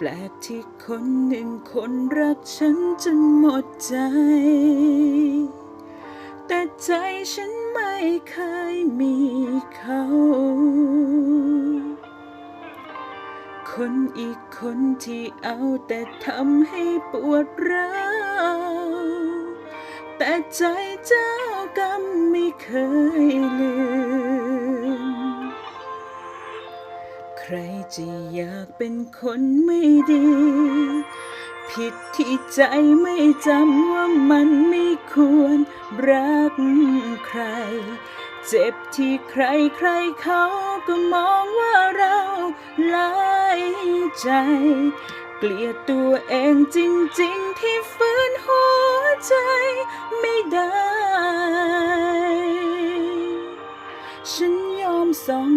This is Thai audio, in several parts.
แปลกที่คนหนึ่งคนรักฉันจนหมดใจ แต่ใจฉันไม่เคยมีเขา คนอีกคนที่เอาแต่ทำให้ปวดร้าวแต่ใจเจ้ากรรมไม่เคยลืม ใครจะอยากเป็นคนไม่ดี ผิดที่ใจไม่จำว่ามันไม่ควรรักใคร เจ็บที่ใครใครเขาก็มองว่าเราหลายใจ เกลียดตัวเองจริงๆที่ฝืนหัวใจไม่ได้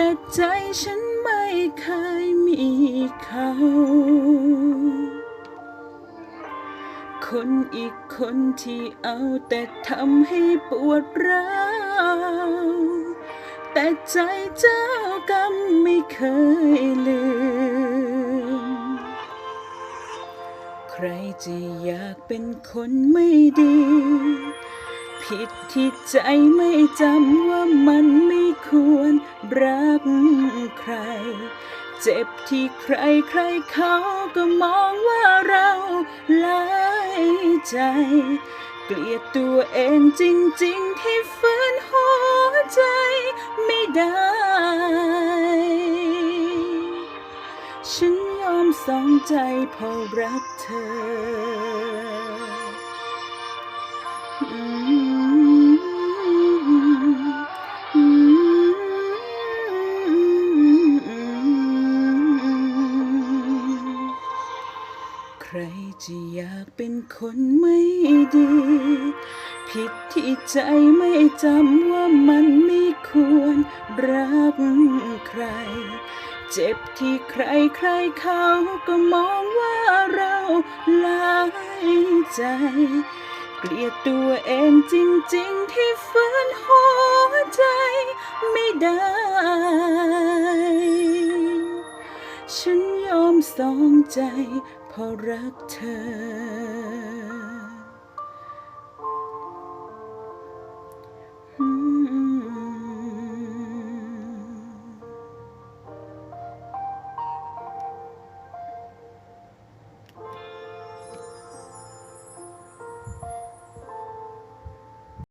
แต่ใจฉันไม่เคยมีเขา คนอีกคนที่เอาแต่ทำให้ปวดร้าวแต่ใจเจ้ากรรมไม่เคยลืม ใครจะอยากเป็นคนไม่ดี ผิดที่ใจไม่จำว่ามันไม่ควรรักใคร เจ็บที่ใครใครเขาก็มองว่าเราหลายใจ เกลียดตัวเองจริงๆ ที่ฝืนหัวใจไม่ได้ ฉันยอมสองใจเพอรักเธออื ใครจะอยากเป็นคนไม่ดี ผิดที่ใจไม่จำว่ามันไม่ควรรักใคร เจ็บที่ใครใครเขาก็มองว่าเราลายใจ เกลียดตัวเองจริงๆที่ฝืนหัวใจไม่ได้ฉันยอมสองใจ เพราะรักเธอ